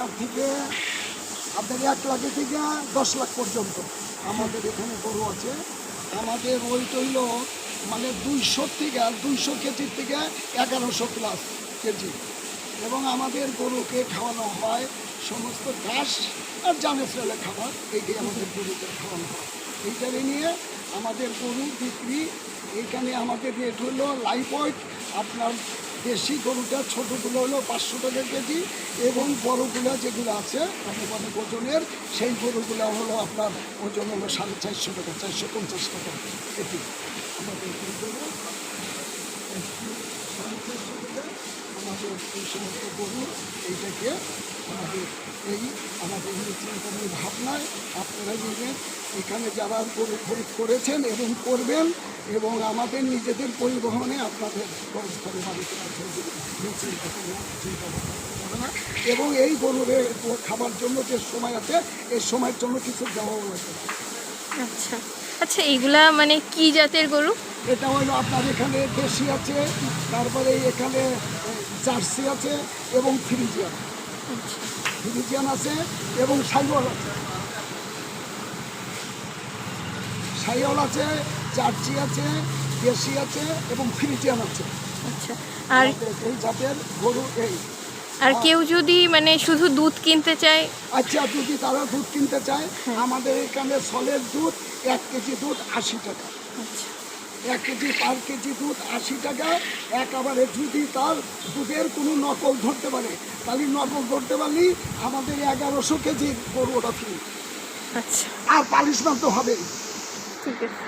হাজার থেকে আপনার এক লাখের থেকে দশ লাখ পর্যন্ত আমাদের এখানে গরু আছে। আমাদের ওই তৈল মানে দুইশো থেকে, দুইশো কেজির থেকে এগারোশো প্লাস কেজি। এবং আমাদের গরুকে খাওয়ানো হয় সমস্ত ঘাস আর জানে ফেলে খাবার, এইটাই আমাদের গরুকে খাওয়ানো হয়। এইটারে নিয়ে আমাদের গরু বিক্রি এইখানে আমাদের রেট হলো লাইফ ওয়েট আপনার দেশি গরুটা ছোটোগুলো হলো পাঁচশো টাকা কেজি এবং বড়গুলো যেগুলো আছে অনেক ওজনের, সেই গরুগুলো হলো আপনার ওজন হলো সাড়ে চারশো টাকা, চারশো পঞ্চাশ টাকা কেজি। আমাদের এই গরু সাড়ে চারশো টাকা এই সমস্ত গরু এইটাকে আমাদের এই আমাদের এই চিন্তার ভাবনায় আপনারা নেবেন এখানে যারা গরু খরিদ করেছেন এবং করবেন এবং আমাদের নিজেদের পরিবহনে আপনাদের বাড়িতে চিন্তা চিন্তা ভাবনা। না। এবং এই গরুর খাবার জন্য যে সময় আছে এই সময়ের জন্য কিছু দেওয়াও লাগবে আচ্ছা। আচ্ছা এইগুলা মানে কি জাতের গরু? এটা হলো আপনার এখানে দেশি আছে তারপরে এখানে জার্সি আছে এবং ফ্রিজিয়ান। ফিজিয়ান আছে এবং সাইওয়াল আছে। সাইওয়াল আছে জার্সি আছে দেশি আছে এবং ফ্রিজিয়ান আছে। আচ্ছা আর এই জাতের গরু এই। আর কেউ যদি মানে শুধু দুধ কিনতে চায়? আচ্ছা যদি তারা দুধ কিনতে চায় আমাদের এখানে সলের দুধ এক কেজি দুধ আশি টাকা। আচ্ছা। এক কেজি পার কেজি দুধ আশি টাকা। একেবারে যদি তার দুধের কোনো নকল ধরতে পারে তাহলে নকল ধরতে পারলেই আমাদের এগারোশো কেজির গরু ওটা ফ্রি আচ্ছা। আর পালিশমান তো হবেই। ঠিক আছে।